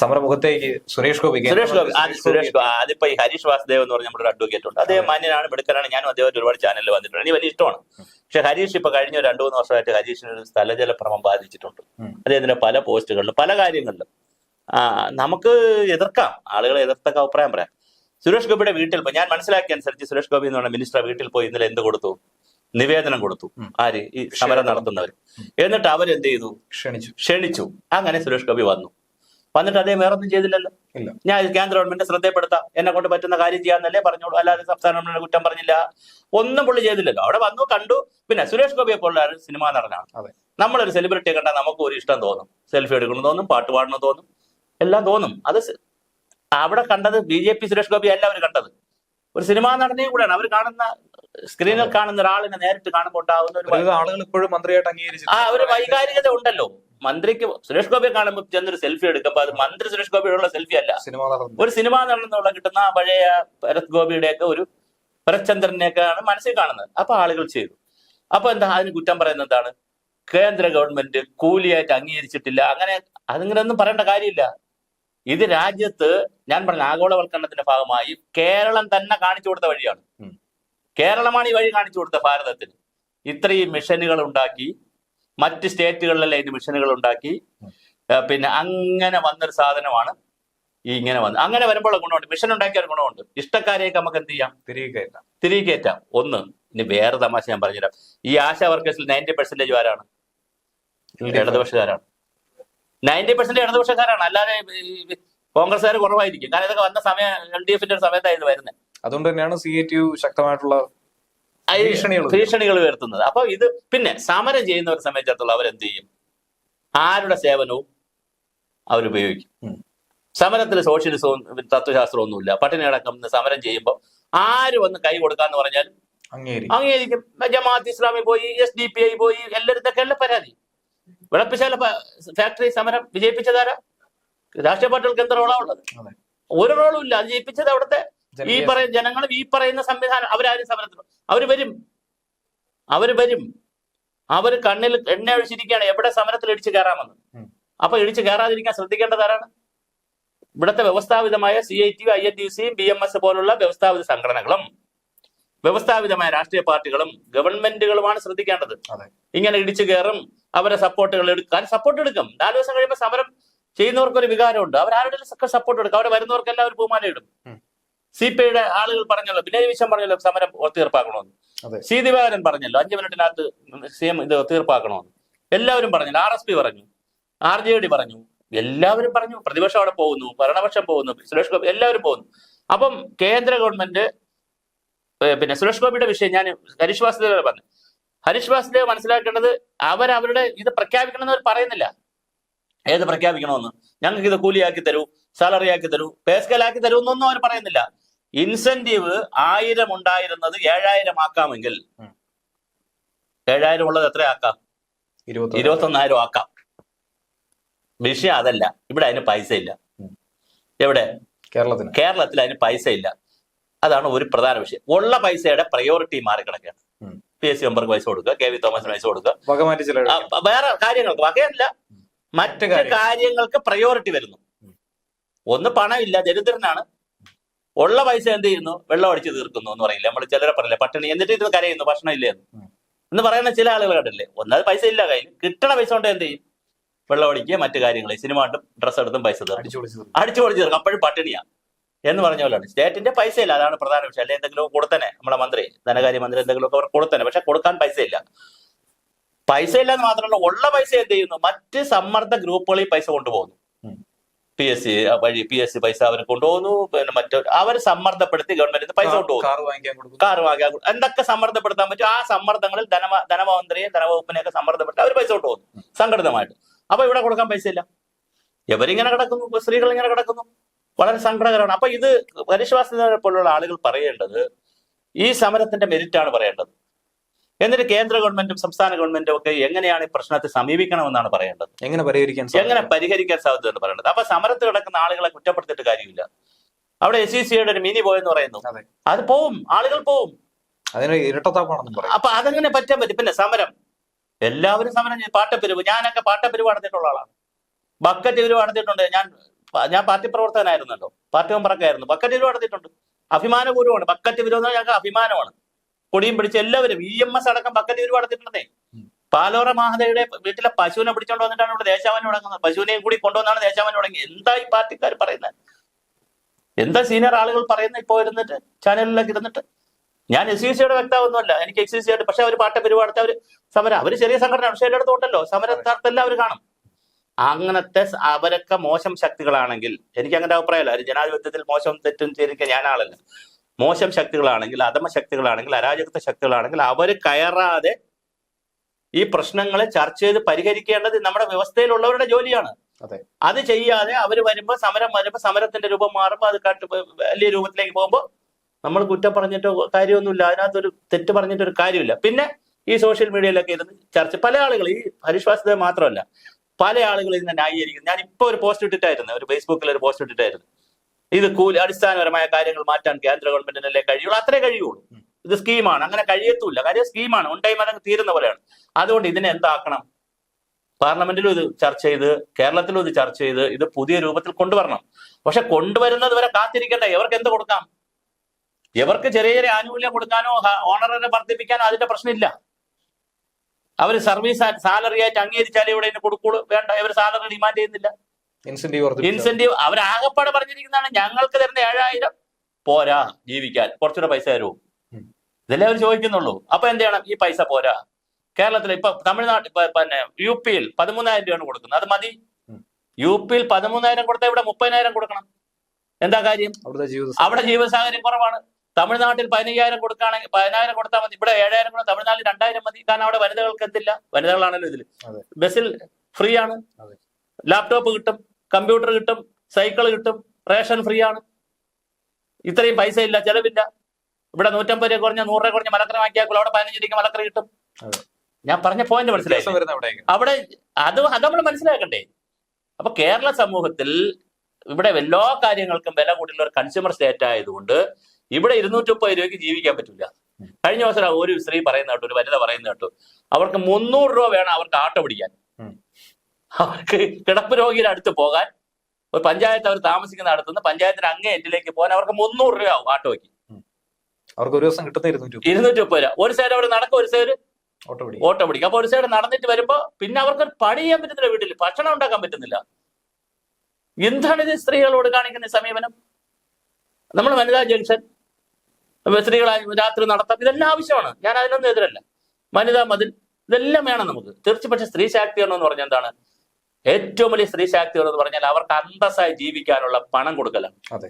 സമരമുഖത്തേക്ക് സുരേഷ് ഗോപി സുരേഷ് ഗോപി. സുരേഷ് ഗോപി അതിപ്പോ ഈ ഹരീഷ് വാസുദേവ് എന്ന് പറഞ്ഞ നമ്മുടെ അഡ്വക്കേറ്റ് ഉണ്ട്. അദ്ദേഹം മാന്യനാണ് മിടുക്കനാണ്. ഞാനും അദ്ദേഹം ഒരുപാട് ചാനലിൽ വന്നിട്ടുണ്ട്. എനിക്ക് വലിയ ഇഷ്ടമാണ്. പക്ഷെ ഹരീഷ് ഇപ്പൊ കഴിഞ്ഞ ഒരു രണ്ടു മൂന്ന് വർഷമായിട്ട് ഹരീഷിന് ഒരു സ്ഥലജലഭ്രമം ബാധിച്ചിട്ടുണ്ട്. അദ്ദേഹത്തിന്റെ പല പോസ്റ്റുകളിലും പല കാര്യങ്ങളിലും. ആ നമുക്ക് എതിർക്കാം. ആളുകളെ എതിർത്തൊക്കെ അഭിപ്രായം പറയാം. സുരേഷ് ഗോപിയുടെ വീട്ടിൽ പോയി ഞാൻ മനസ്സിലാക്കിയ അനുസരിച്ച് സുരേഷ് ഗോപി എന്ന് പറഞ്ഞ മിനിസ്റ്റർ വീട്ടിൽ പോയി ഇന്നലെ എന്ത് കൊടുത്തു? നിവേദനം കൊടുത്തു. ആര്? ഈ സമരം നടത്തുന്നവർ എന്നിട്ട് അവരെന്ത് ചെയ്തു? ക്ഷണിച്ചു. ക്ഷണിച്ചു. അങ്ങനെ സുരേഷ് ഗോപി വന്നു. വന്നിട്ട് അദ്ദേഹം വേറൊന്നും ചെയ്തില്ലല്ലോ. ഞാൻ കേന്ദ്ര ഗവൺമെന്റ് ശ്രദ്ധപ്പെടുത്താം. എന്നെ കൊണ്ട് പറ്റുന്ന കാര്യം ചെയ്യാന്നല്ലേ പറഞ്ഞോളൂ. അല്ലാതെ സംസ്ഥാന ഗവൺമെന്റ് കുറ്റം പറഞ്ഞില്ല. ഒന്നും പുള്ളി ചെയ്തില്ലല്ലോ. അവിടെ വന്നു കണ്ടു. പിന്നെ സുരേഷ് ഗോപിയെ പോലുള്ള ഒരു സിനിമാ നടനാണ്. നമ്മളൊരു സെലിബ്രിറ്റിയെ കണ്ടാൽ നമുക്ക് ഒരു ഇഷ്ടം തോന്നും. സെൽഫി എടുക്കണം തോന്നും പാട്ട് പാടണം തോന്നും. എല്ലാം തോന്നും. അത് അവിടെ കണ്ടത് B J P Suresh Gopi അല്ല അവർ കണ്ടത്. ഒരു സിനിമാ നടനെയും കൂടെയാണ്. അവർ കാണുന്ന സ്ക്രീനിൽ കാണുന്ന ഒരാളിനെ നേരിട്ട് കാണുമ്പോൾ ഉണ്ടാവുന്ന ഒരു ആളുകൾ ഇപ്പോഴും മന്ത്രിയായിട്ട് അംഗീകരിച്ചു ആ ഒരു വൈകാരികത ഉണ്ടല്ലോ. മന്ത്രിക്ക് സുരേഷ് ഗോപിയെ കാണുമ്പോൾ ചെന്നൊരു സെൽഫി എടുക്കുമ്പോൾ അത് മന്ത്രി സുരേഷ് ഗോപിയോടുള്ള സെൽഫി അല്ല. ഒരു സിനിമാ നടന്നുള്ള കിട്ടുന്ന പഴയ ഭരത് ഗോപിയുടെയൊക്കെ ഒരു ഭരത്ചന്ദ്രനെയൊക്കെയാണ് മനസ്സിൽ കാണുന്നത്. അപ്പൊ ആളുകൾ ചെയ്തു. അപ്പൊ എന്താ അതിന് കുറ്റം പറയുന്നത് എന്താണ്? കേന്ദ്ര ഗവൺമെന്റ് കൂലിയായിട്ട് അംഗീകരിച്ചിട്ടില്ല. അങ്ങനെ അതിങ്ങനെ ഒന്നും പറയേണ്ട കാര്യമില്ല. ഇത് രാജ്യത്ത് ഞാൻ പറഞ്ഞ ആഗോളവൽക്കരണത്തിന്റെ ഭാഗമായി കേരളം തന്നെ കാണിച്ചു കൊടുത്ത വഴിയാണ്. കേരളമാണ് ഈ വഴി കാണിച്ചു കൊടുത്ത ഭാരതത്തിന്. ഇത്രയും മിഷനുകൾ ഉണ്ടാക്കി മറ്റ് സ്റ്റേറ്റുകളിലെല്ലാം ഇതിന് മിഷനുകൾ ഉണ്ടാക്കി. പിന്നെ അങ്ങനെ വന്നൊരു സാധനമാണ് ഈ ഇങ്ങനെ വന്ന് അങ്ങനെ വരുമ്പോൾ ഗുണമുണ്ട്. മിഷൻ ഉണ്ടാക്കിയ ഒരു ഗുണമുണ്ട്. ഇഷ്ടക്കാരെയൊക്കെ നമുക്ക് എന്ത് ചെയ്യാം? തിരികെ കയറ്റാം. തിരികെ കയറ്റാം. ഒന്ന് ഇനി വേറെ തമാശ ഞാൻ പറഞ്ഞുതരാം. ഈ ആശാ വർക്കേഴ്സിൽ നയന്റി പെർസെന്റേജ് ആരാണ്? ഇടതുപക്ഷക്കാരാണ്. നയന്റി പെർസെന്റ് ഇടതുപക്ഷക്കാരാണ്. അല്ലാതെ കോൺഗ്രസ്സുകാർ കുറവായിരിക്കും. കാരണം ഇതൊക്കെ വന്ന സമയം എൽ ഡി എഫിന്റെ ഒരു സമയത്തായിരുന്നു വരുന്നത്. അതുകൊണ്ട് തന്നെയാണ് സി എ ടി യു ശക്തമായിട്ടുള്ള ഭീഷണികൾ ഉയർത്തുന്നത്. അപ്പൊ ഇത് പിന്നെ സമരം ചെയ്യുന്നവരെ സംബന്ധിച്ചിടത്തോളം അവരെന്ത് ചെയ്യും ആരുടെ സേവനവും അവരുപയോഗിക്കും. സമരത്തിൽ സോഷ്യലിസവും തത്വശാസ്ത്രവും ഒന്നുമില്ല പട്ടിണി അടക്കം സമരം ചെയ്യുമ്പോൾ ആര് വന്ന് കൈ കൊടുക്കാന്ന് പറഞ്ഞാലും അംഗീകരിക്കും. ജമാഅത്ത് ഇസ്ലാമി പോയി എസ് ഡി പി ഐ പോയി എല്ലാവരും എല്ലാം പരാതി? വിളപ്പിശാല ഫാക്ടറി സമരം വിജയിപ്പിച്ചതാരാ? രാഷ്ട്രീയ പാർട്ടികൾക്ക് എന്ത് റോളാ ഉള്ളത്. ഒരു റോളും ഇല്ല. അത് ജയിപ്പിച്ചത് അവിടുത്തെ ഈ പറയുന്ന ജനങ്ങളും ഈ പറയുന്ന സംവിധാനം അവരാരും സമരത്തിൽ അവർ വരും. അവർ വരും. അവർ കണ്ണിൽ എണ്ണ ഒഴിച്ചിരിക്കുകയാണ്. എവിടെ സമരത്തിൽ ഇടിച്ചു കയറാമെന്ന്. അപ്പൊ ഇടിച്ചു കയറാതിരിക്കാൻ ശ്രദ്ധിക്കേണ്ടത് ആരാണ്? ഇവിടുത്തെ വ്യവസ്ഥാപിതമായ C I T I N T സിയും ബി എം എസ് പോലുള്ള വ്യവസ്ഥാപിത സംഘടനകളും വ്യവസ്ഥാപിതമായ രാഷ്ട്രീയ പാർട്ടികളും ഗവൺമെന്റുകളുമാണ് ശ്രദ്ധിക്കേണ്ടത്. ഇങ്ങനെ ഇടിച്ചു കയറും അവരെ സപ്പോർട്ടുകൾ എടുക്കാൻ സപ്പോർട്ട് എടുക്കും? നാല് ദിവസം കഴിയുമ്പോൾ സമരം ചെയ്യുന്നവർക്ക് ഒരു വികാരമുണ്ട് അവർ ആരുടെ സപ്പോർട്ട് എടുക്കും. അവിടെ വരുന്നവർക്ക് എല്ലാവരും പൂമാല ഇടും. സി പി ഐയുടെ ആളുകൾ പറഞ്ഞല്ലോ വിനയ് വിശ്വം പറഞ്ഞല്ലോ സമരം തീർപ്പാക്കണമെന്ന് സി ദിവാകരൻ പറഞ്ഞല്ലോ അഞ്ചു മിനിറ്റിനകത്ത് സി എം ഇത് തീർപ്പാക്കണമെന്ന് എല്ലാവരും പറഞ്ഞല്ലോ ആർ എസ് പി പറഞ്ഞു ആർ ജെ ഡി പറഞ്ഞു എല്ലാവരും പറഞ്ഞു പ്രതിപക്ഷം അവിടെ പോകുന്നു ഭരണപക്ഷം പോകുന്നു സുരേഷ് ഗോപി എല്ലാവരും പോകുന്നു. അപ്പം കേന്ദ്ര ഗവൺമെന്റ് പിന്നെ സുരേഷ് ഗോപിയുടെ വിഷയം ഞാൻ ഹരീഷ് വാസുദേവ പറഞ്ഞു. ഹരീഷ് വാസുദേവ് മനസ്സിലാക്കേണ്ടത് അവരുടെ ഇത് പ്രഖ്യാപിക്കണമെന്ന് അവർ പറയുന്നില്ല. ഏത് പ്രഖ്യാപിക്കണമെന്ന്? ഞങ്ങൾക്ക് ഇത് കൂലിയാക്കി തരൂ സാലറി ആക്കി തരൂ പേസ്കലാക്കി തരൂ എന്നൊന്നും അവർ പറയുന്നില്ല. ഇൻസെന്റീവ് ആയിരം ഉണ്ടായിരുന്നത് ഏഴായിരം ആക്കാമെങ്കിൽ. ഏഴായിരം ഉള്ളത് എത്ര ആക്കാം? ഇരുപത്തി ഇരുപത്തൊന്നായിരം ആക്കാം. വിഷയം അതല്ല. ഇവിടെ അതിന് പൈസ ഇല്ല. എവിടെ? കേരളത്തിന്. കേരളത്തിൽ അതിന് പൈസ ഇല്ല. അതാണ് ഒരു പ്രധാന വിഷയം. ഉള്ള പൈസയുടെ പ്രയോറിറ്റി മാറിക്കിടക്കുകയാണ്. പി എസ് സി മെമ്പർക്ക് പൈസ കൊടുക്കുക കെ വി തോമസിന് പൈസ കൊടുക്കുക. വേറെ കാര്യങ്ങൾക്ക് വകയല്ല. മറ്റു കാര്യം. കാര്യങ്ങൾക്ക് പ്രയോറിറ്റി വരുന്നു. ഒന്ന് പണമില്ല ദരിദ്രനാണ്. ഉള്ള പൈസ എന്ത് ചെയ്യുന്നു? വെള്ളം അടിച്ച് തീർക്കുന്നു എന്ന് പറയില്ല? നമ്മൾ ചിലരെ പറയില്ല? പട്ടിണി. എന്നിട്ട് ഇത് കരയുന്നു ഭക്ഷണം ഇല്ലേ എന്ന് എന്ന് പറയുന്ന ചില ആളുകൾ കണ്ടില്ലേ? ഒന്നാമത് പൈസ ഇല്ല കയ്യിൽ കിട്ടണ പൈസ കൊണ്ട് എന്ത് ചെയ്യും? വെള്ളം അടിക്കുക മറ്റു കാര്യങ്ങൾ സിനിമ കണ്ടും ഡ്രസ്സ് എടുത്തും പൈസ അടിച്ചു പൊളിച്ചു തീർക്കും. അപ്പോഴും പട്ടിണിയാ. എന്ന് പറഞ്ഞ പോലെയാണ്. സ്റ്റേറ്റിന്റെ പൈസ ഇല്ല. അതാണ് പ്രധാന വിഷയം. അല്ലെങ്കിൽ എന്തെങ്കിലും കൊടുത്തനെ നമ്മളെ മന്ത്രി ധനകാര്യ മന്ത്രി എന്തെങ്കിലും ഒക്കെ അവർ കൊടുത്തനെ പക്ഷെ കൊടുക്കാൻ പൈസ ഇല്ല. പൈസ ഇല്ലാന്ന് മാത്രമല്ല ഉള്ള പൈസ എന്ത് ചെയ്യുന്നു? മറ്റ് സമ്മർദ്ദ ഗ്രൂപ്പുകളിൽ പൈസ കൊണ്ടുപോകുന്നു. പി എസ് സി വഴി പി എസ് സി പൈസ അവർ കൊണ്ടുപോകുന്നു. പിന്നെ മറ്റു അവർ സമ്മർദ്ദപ്പെടുത്തി ഗവൺമെന്റിന് പൈസ കൊണ്ടുപോകുന്നു. കാർ വാങ്ങിക്കാൻ എന്തൊക്കെ സമ്മർദ്ദപ്പെടുത്താൻ പറ്റും? ആ സമ്മർദ്ദങ്ങളിൽ ധനമ ധനമന്ത്രിയെ ധനവകുപ്പിനെയൊക്കെ സമ്മർദ്ദപ്പെട്ട് അവർ പൈസ കൊണ്ടുപോകുന്നു. സംഘടിതമായിട്ട്. അപ്പൊ ഇവിടെ കൊടുക്കാൻ പൈസ ഇല്ല. ഇവരിങ്ങനെ കിടക്കുന്നു. സ്ത്രീകൾ ഇങ്ങനെ കിടക്കുന്നു. വളരെ സങ്കടകരമാണ് അപ്പൊ ഇത് പരിശ്വാസത്തിനെ പോലുള്ള ആളുകൾ പറയേണ്ടത് ഈ സമരത്തിന്റെ മെരിറ്റാണ് പറയേണ്ടത്. എന്നിട്ട് കേന്ദ്ര ഗവൺമെന്റും സംസ്ഥാന ഗവൺമെന്റും ഒക്കെ എങ്ങനെയാണ് ഈ പ്രശ്നത്തെ സമീപിക്കണമെന്നാണ് പറയേണ്ടത്? എങ്ങനെ പരിഹരിക്കാൻ എങ്ങനെ? പരിഹരിക്കാൻ സാധ്യതയെന്ന് പറയേണ്ടത്? അപ്പൊ സമരത്ത് കിടക്കുന്ന ആളുകളെ കുറ്റപ്പെടുത്തിയിട്ട് കാര്യമില്ല. അവിടെ എസ് സി സിയുടെ ഒരു മിനി പോയെന്ന് പറയുന്നു. അത്. പോവും. ആളുകൾ പോവും. അതിന് ഇരട്ടത്താപ്പാണെന്നും പറയാം. അപ്പൊ അതങ്ങനെ പറ്റാൻ പറ്റും. പിന്നെ സമരം. എല്ലാവരും സമരം പാട്ടപ്പിരിവ്. ഞാനൊക്കെ പാട്ടപ്പിരിവ് നടത്തിയിട്ടുള്ള ആളാണ്. ബക്കറ്റ് പിരിവ് നടത്തിയിട്ടുണ്ട്. ഞാൻ ഞാൻ പാർട്ടി പ്രവർത്തകനായിരുന്നല്ലോ. പാർട്ടി മെമ്പറൊക്കെ ആയിരുന്നു. ബക്കറ്റ് പിരിവ് നടത്തിയിട്ടുണ്ട്. അഭിമാനപൂർവമാണ്. ബക്കറ്റ് പിരിവ് എന്ന് ഞങ്ങൾക്ക് അഭിമാനമാണ്. കൊടിയും പിടിച്ച് എല്ലാവരും ഇ എം എസ് അടക്കം ബക്കറ്റ് ഒരു നടത്തിയിട്ടുണ്ടേ പാലോറ മഹാദേവിയുടെ വീട്ടിലെ പശുവിനെ പിടിച്ചോണ്ട് വന്നിട്ടാണ് ഇവിടെ ദേശാവനം തുടങ്ങുന്നത്. പശുവിനെയും കൂടി കൊണ്ടുവന്നാണ് ദേശാവനം തുടങ്ങി. എന്താ ഈ പാർട്ടിക്കാർ പറയുന്നത്? എന്താ സീനിയർ ആളുകൾ പറയുന്നത് ഇപ്പോ ഇരുന്നിട്ട്? ചാനലിലൊക്കെ ഇരുന്നിട്ട്? ഞാൻ എസ് സി സിയുടെ വ്യക്താവൊന്നുമല്ല. എനിക്ക് എസ് സി സി ആയിട്ട് പക്ഷെ അവർ പാട്ട പരിപാടി അവർ സമരം അവർ ചെറിയ സംഘടന പക്ഷേ എല്ലായിടത്തും ഉണ്ടല്ലോ. സമരത്താർത്തെല്ലാം അവർ കാണും. അങ്ങനത്തെ അവരൊക്കെ മോശം ശക്തികളാണെങ്കിൽ എനിക്ക് അങ്ങനെ അഭിപ്രായമല്ല. ഒരു ജനാധിപത്യത്തിൽ മോശം തെറ്റും ചെയ്തിരിക്കാൻ ഞാൻ ആളല്ല. മോശം ശക്തികളാണെങ്കിൽ അധമ ശക്തികളാണെങ്കിൽ അരാജകത്വ ശക്തികളാണെങ്കിൽ അവർ കയറാതെ ഈ പ്രശ്നങ്ങളെ ചർച്ച ചെയ്ത് പരിഹരിക്കേണ്ടത് നമ്മുടെ വ്യവസ്ഥയിലുള്ളവരുടെ ജോലിയാണ്. അതെ. ചെയ്യാതെ അവർ വരുമ്പോൾ സമരം വരുമ്പോൾ സമരത്തിന്റെ രൂപം മാറുമ്പോൾ അത് കാട്ട് വലിയ രൂപത്തിലേക്ക് പോകുമ്പോൾ നമ്മൾ കുറ്റം പറഞ്ഞിട്ടോ കാര്യമൊന്നുമില്ല. അതിനകത്തൊരു തെറ്റ് പറഞ്ഞിട്ടൊരു കാര്യമില്ല. പിന്നെ ഈ സോഷ്യൽ മീഡിയയിലൊക്കെ ഇരുന്ന് ചർച്ച പല ആളുകൾ ഈ ഹരിശ്വാസത മാത്രമല്ല പല ആളുകൾ ഇതിനെ ന്യായീകരിക്കുന്നു. ഞാൻ ഇപ്പൊ ഒരു പോസ്റ്റ് ഇട്ടിട്ടായിരുന്നു ഒരു ഫേസ്ബുക്കിൽ ഒരു പോസ്റ്റ് ഇട്ടിട്ടായിരുന്നു. ഇത് കൂലി അടിസ്ഥാനപരമായ കാര്യങ്ങൾ മാറ്റാൻ കേന്ദ്ര ഗവൺമെന്റിനല്ലേ കഴിയുള്ളൂ? അത്രേ കഴിയുള്ളൂ. ഇത് സ്കീമാണ്. അങ്ങനെ കഴിയത്തൂല്ല. കാര്യം സ്കീമാണ്. ഓൺ ടൈം അതങ്ങ് തീരുന്ന പോലെയാണ്. അതുകൊണ്ട് ഇതിനെ എന്താക്കണം? പാർലമെന്റിലും ഇത് ചർച്ച ചെയ്ത് കേരളത്തിലും ഇത് ചർച്ച ചെയ്ത് ഇത് പുതിയ രൂപത്തിൽ കൊണ്ടുവരണം. പക്ഷെ കൊണ്ടുവരുന്നത് വരെ കാത്തിരിക്കട്ടെ. ഇവർക്ക് എന്ത് കൊടുക്കാം? ഇവർക്ക് ചെറിയ ചെറിയ ആനുകൂല്യം കൊടുക്കാനോ ഓണറിനെ വർദ്ധിപ്പിക്കാനോ അതിന്റെ പ്രശ്നമില്ല. അവർ സർവീസ് സാലറി ആയിട്ട് അംഗീകരിച്ചാലേ ഇവിടെ കൊടുക്കുള്ളൂ. വേണ്ട. ഇവർ സാലറി ഡിമാൻഡ് ചെയ്യുന്നില്ല. ഇൻസെന്റീവ് ഇൻസെന്റീവ് അവർ ആകപ്പാടെ പറഞ്ഞിരിക്കുന്നതാണ് ഞങ്ങൾക്ക് തരുന്ന ഏഴായിരം. പോരാ ജീവിക്കാൻ. കുറച്ചുകൂടെ പൈസ തരുമോ. ഇതല്ലേ അവർ ചോദിക്കുന്നുള്ളൂ. അപ്പൊ എന്ത് ചെയ്യണം? ഈ പൈസ പോരാ. കേരളത്തിൽ ഇപ്പൊ തമിഴ്നാട്ടിൽ ഇപ്പൊ പിന്നെ യു പിയിൽ പതിമൂന്നായിരം രൂപയാണ് കൊടുക്കുന്നത്. അത് മതി. യു പിയിൽ പതിമൂന്നായിരം കൊടുത്താൽ ഇവിടെ മുപ്പതിനായിരം കൊടുക്കണം. എന്താ കാര്യം? അവിടെ ജീവിത സാഹചര്യം കുറവാണ്. തമിഴ്നാട്ടിൽ പതിനയ്യായിരം കൊടുക്കുകയാണെങ്കിൽ പതിനായിരം കൊടുത്താൽ മതി. ഇവിടെ ഏഴായിരം കൂടെ തമിഴ്നാട്ടിൽ രണ്ടായിരം മതി. കാരണം അവിടെ വനിതകൾക്ക് എന്തില്ല? വനിതകളാണല്ലോ ഇതിൽ. ബസ്സിൽ ഫ്രീ ആണ്. ലാപ്ടോപ്പ് കിട്ടും. കമ്പ്യൂട്ടർ കിട്ടും സൈക്കിൾ കിട്ടും റേഷൻ ഫ്രീ ആണ്. ഇത്രയും പൈസ ഇല്ല ചെലവില്ല. ഇവിടെ നൂറ്റമ്പത് രൂപ കുറഞ്ഞ നൂറ് രൂപ കുറഞ്ഞ മലക്കറി വാങ്ങിയാൽ അവിടെ പതിനഞ്ച് രൂപയ്ക്ക് മലക്കറി കിട്ടും. ഞാൻ പറഞ്ഞ പോയിന്റ് മനസ്സിലായി അവിടെ അത് അത് നമ്മൾ മനസ്സിലാക്കണ്ടേ? അപ്പൊ കേരള സമൂഹത്തിൽ ഇവിടെ എല്ലാ കാര്യങ്ങൾക്കും വില കൂടിയുള്ള ഒരു കൺസ്യൂമർ സ്റ്റേറ്റ് ആയതുകൊണ്ട് ഇവിടെ ഇരുന്നൂറ്റി മുപ്പത് രൂപയ്ക്ക് ജീവിക്കാൻ പറ്റില്ല. കഴിഞ്ഞ ദിവസം ഒരു സ്ത്രീ പറയുന്ന കേട്ടോ ഒരു വനിത പറയുന്ന കേട്ടോ. അവർക്ക് മുന്നൂറ് രൂപ വേണം അവർക്ക് ആട്ടോ പിടിക്കാൻ. അവർക്ക് കിടപ്പ് രോഗിയുടെ അടുത്ത് പോകാൻ ഒരു പഞ്ചായത്ത് അവർ താമസിക്കുന്ന അടുത്തുനിന്ന് പഞ്ചായത്തിന്റെ അങ്ങേ എൻഡിലേക്ക് പോകാൻ അവർക്ക് മുന്നൂറ് രൂപ ആവും ആട്ടോയ്ക്ക്. അവർക്ക് ഒരു ദിവസം കിട്ടുന്ന ഇരുന്നൂറ്റി ഇരുന്നൂറ്റി മുപ്പത് രൂപ. ഒരു സൈഡ് അവിടെ നടക്കും ഒരു സൈഡ് ഓട്ടോ പിടി ഓട്ടോ പിടിക്കും അപ്പൊ ഒരു സൈഡ് നടന്നിട്ട് വരുമ്പോ പിന്നെ അവർക്ക് പണി ചെയ്യാൻ പറ്റുന്നില്ല വീട്ടിൽ. ഭക്ഷണം ഉണ്ടാക്കാൻ പറ്റുന്നില്ല. എന്താണ് ഇത് സ്ത്രീകളോട് കാണിക്കുന്ന സമീപനം? നമ്മൾ വനിതാ ജംഗ്ഷൻ സ്ത്രീകൾ രാത്രി നടത്താം ഇതെല്ലാം ആവശ്യമാണ്. ഞാൻ അതിനൊന്നും എതിരല്ല. വനിതാ മതിൽ ഇതെല്ലാം വേണം നമുക്ക്. തീർച്ചയായും പക്ഷെ സ്ത്രീ ശാക്തീകരണം എന്ന് പറഞ്ഞാൽ എന്താണ്? ഏറ്റവും വലിയ സ്ത്രീ ശാക്തീകരണം എന്ന് പറഞ്ഞാൽ അവർക്ക് അന്തസ്സായി ജീവിക്കാനുള്ള പണം കൊടുക്കലാണ്. അതെ.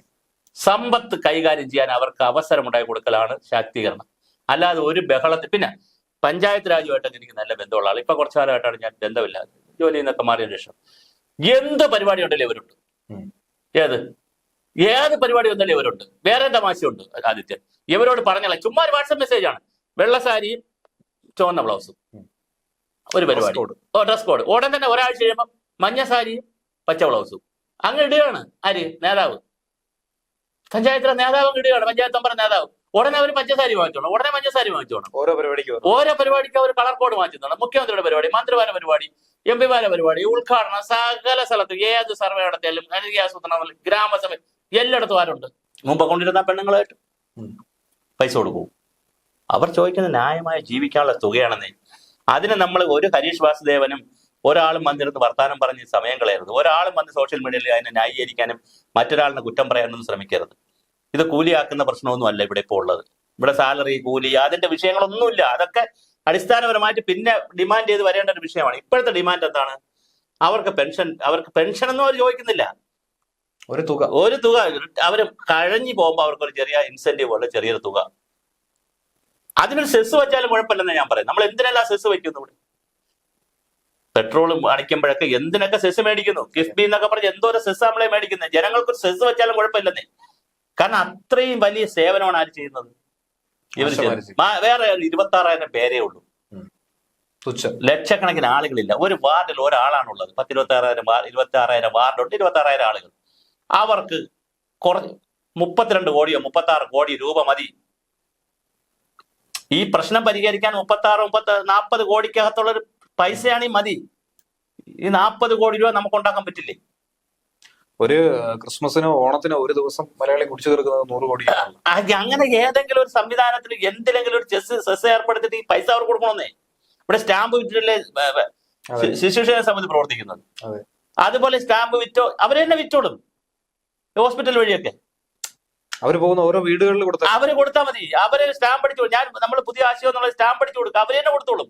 സമ്പത്ത് കൈകാര്യം ചെയ്യാൻ അവർക്ക് അവസരം ഉണ്ടായി കൊടുക്കലാണ് ശാക്തീകരണം. അല്ലാതെ ഒരു ബഹളത്തിൽ പിന്നെ പഞ്ചായത്ത് രാജുമായിട്ടൊക്കെ എനിക്ക് നല്ല ബന്ധമുള്ള ആൾ ഇപ്പൊ കുറച്ചു കാലമായിട്ടാണ് ഞാൻ ബന്ധമില്ലാതെ ജോലിയിൽ നിന്നൊക്കെ മാറിയ ശേഷം. എന്ത് പരിപാടി ഉണ്ടല്ലേ ഇവരുണ്ട്. ഏത്? ഏത് പരിപാടി ഉണ്ടല്ലേ ഇവരുണ്ട്. വേറെ തമാശയുണ്ട് ആദിത്യൻ? ഇവരോട് പറഞ്ഞല്ല ചുമ്മാ ഒരു വാട്സപ്പ് മെസ്സേജ് ആണ്. വെള്ള സാരിയും ചുവന്ന ബ്ലൗസും ഒരു പരിപാടി. ഡ്രസ് കോഡ് ഉടൻ തന്നെ ഒരാഴ്ച കഴിയുമ്പോൾ മഞ്ഞ സാരിയും പച്ച ബ്ലൗസും. അങ്ങ് ഇടുകയാണ്. ആര്? നേതാവ്. പഞ്ചായത്തിലെ നേതാവ് അങ്ങ് ഇടുകയാണ്. പഞ്ചായത്ത് അമ്പലം നേതാവ്. ഉടനെ അവർ പഞ്ചസാരി വാങ്ങിച്ചോണം. ഉടനെ പഞ്ചസാരി വാങ്ങിച്ചോണം. ഓരോ പരിപാടിക്ക് ഓരോ പരിപാടിക്ക് അവർ കളർ കോഡ് വാങ്ങിച്ചോണം മുഖ്യമന്ത്രിയുടെ പരിപാടി മന്ത്രിമാരുടെ പരിപാടി എം പിമാരുടെ പരിപാടി ഉദ്ഘാടനം സകല സ്ഥലത്തും ഏത് സർവേ നടത്തിയാലും ജനകീയ ആസൂത്രണം ഗ്രാമസഭ എല്ലായിടത്തും ആരുണ്ട്? മുമ്പ് കൊണ്ടിരുന്ന പെണ്ണുങ്ങളായിട്ട്. പൈസ കൊടുക്കും. അവർ ചോദിക്കുന്ന ന്യായമായ ജീവിക്കാനുള്ള തുകയാണെന്നേ. അതിന് നമ്മൾ ഒരു ഹരീഷ് വാസുദേവനും ഒരാളും വന്നിരുന്ന് വർത്താനം പറഞ്ഞ് സമയം കളയരുത്. ഒരാളും വന്ന് സോഷ്യൽ മീഡിയയിൽ അതിനെ ന്യായീകരിക്കാനും മറ്റൊരാളിനെ കുറ്റം പറയാനൊന്നും ശ്രമിക്കരുത്. ഇത് കൂലിയാക്കുന്ന പ്രശ്നമൊന്നും അല്ല ഇവിടെ ഇപ്പോൾ ഉള്ളത്. ഇവിടെ സാലറി കൂലി അതിന്റെ വിഷയങ്ങളൊന്നുമില്ല. അതൊക്കെ അടിസ്ഥാനപരമായിട്ട് പിന്നെ ഡിമാൻഡ് ചെയ്ത് വരേണ്ട ഒരു വിഷയമാണ്. ഇപ്പോഴത്തെ ഡിമാൻഡ് എന്താണ്? അവർക്ക് പെൻഷൻ അവർക്ക് പെൻഷൻ ഒന്നും അവർ ചോദിക്കുന്നില്ല. ഒരു തുക. ഒരു തുക. അവർ കഴിഞ്ഞു പോകുമ്പോൾ അവർക്ക് ഒരു ചെറിയ ഇൻസെന്റീവ് ഉള്ള ചെറിയൊരു തുക. അതിനൊരു സെസ് വെച്ചാലും കുഴപ്പമില്ലെന്ന് ഞാൻ പറയും നമ്മൾ എന്തിനെല്ലാം സെസ് വെക്കുന്നു ഇവിടെ? പെട്രോൾ അടിക്കുമ്പോഴൊക്കെ എന്തിനൊക്കെ സെസ് മേടിക്കുന്നു? കിഫ്ബി എന്നൊക്കെ പറഞ്ഞ് എന്തോരം സെസ് നമ്മളെ മേടിക്കുന്നത് ജനങ്ങൾക്ക് ഒരു സെസ് വെച്ചാലും കുഴപ്പമില്ലെന്നേ. കാരണം അത്രയും വലിയ സേവനമാണ് ആര് ചെയ്യുന്നത്? ഇവർ വേറെ ഇരുപത്തി ആറായിരം പേരേ ഉള്ളൂ. ലക്ഷക്കണക്കിന് ആളുകളില്ല. ഒരു വാർഡിൽ ഒരാളാണുള്ളത്. പത്ത് ഇരുപത്തി ആറായിരം ഇരുപത്തി ആറായിരം വാർഡുണ്ട് ഇരുപത്തി ആറായിരം ആളുകൾ. അവർക്ക് കുറഞ്ഞ മുപ്പത്തിരണ്ട് കോടിയോ മുപ്പത്തി ആറ് കോടി രൂപ മതി. ഈ പ്രശ്നം പരിഹരിക്കാൻ മുപ്പത്തി ആറ് മുപ്പത്തി നാൽപ്പത് കോടിക്കകത്തുള്ള ഒരു പൈസയാണ് മതി. ഈ നാൽപ്പത് കോടി രൂപ നമുക്ക് ഉണ്ടാക്കാൻ പറ്റില്ലേ? ഒരു ക്രിസ്മസിനോ ഓണത്തിനോ ഒരു ദിവസം മലയാളി കുടിച്ചു തീർക്കുന്നത് നൂറ് കോടി അങ്ങനെ ഏതെങ്കിലും ഒരു സംവിധാനത്തിൽ എന്തിലെങ്കിലും ഒരു ചെസ് സെസ് ഏർപ്പെടുത്തിട്ട് ഈ പൈസ അവർ കൊടുക്കണമെന്നേ? ഇവിടെ സ്റ്റാമ്പ് വിറ്റിട്ടല്ലേ. ശിശുക്ഷേമ സമിതി പ്രവർത്തിക്കുന്നത്. അതുപോലെ സ്റ്റാമ്പ് വിറ്റോ അവർ തന്നെ വിറ്റോടും. ഹോസ്പിറ്റൽ വഴിയൊക്കെ. അവർ പോകുന്ന ഓരോ വീടുകളിൽ കൊടുത്ത അവർ കൊടുത്താൽ മതി. അവർ സ്റ്റാമ്പ് അടിച്ചു ഞാൻ നമ്മൾ പുതിയ ആശയം എന്നുള്ള സ്റ്റാമ്പ് അടിച്ചു കൊടുക്കുക അവർ തന്നെ കൊടുത്തോളും.